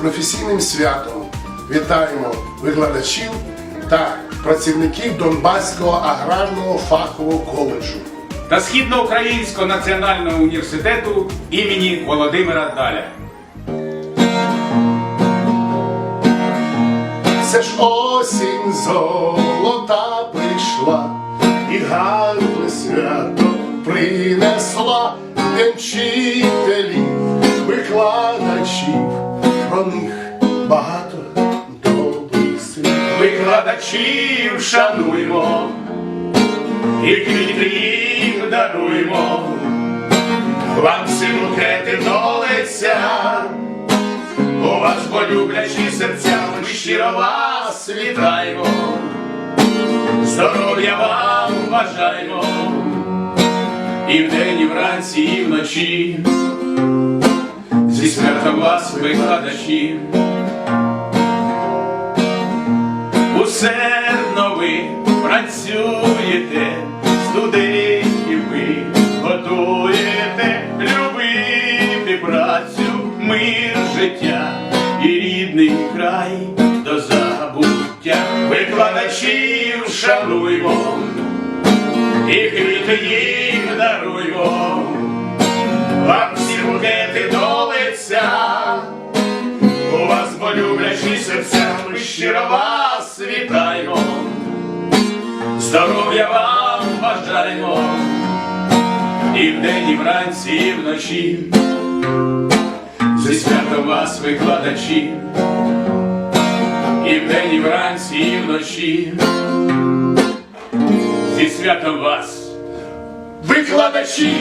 професійним святом вітаємо викладачів та працівників Донбаського аграрного фахового коледжу. та Східноукраїнського національного університету імені Володимира Даля. Це ж осінь золота прийшла, і гарне свято принесла День вчителів, викладачів, про них багато добрих слів. Викладачів шануймо і квіти їм даруймо, вам всі букети долиця, у вас полюблячі серця, ми щиро вас вітаємо, здоров'я вам бажаємо, і вдень, і вранці, і вночі, зі смертом вас викладачі. Усердно ви працюєте, студентів ви готуєте, любити працю, мир життя і рідний край до забуття. Викладачів шануймо, і квіти їм даруймо, здоров'я вам бажаємо, і вдень, і вранці, і вночі, зі святом вас викладачі, і вдень, і вранці, і вночі, зі святом вас, викладачі.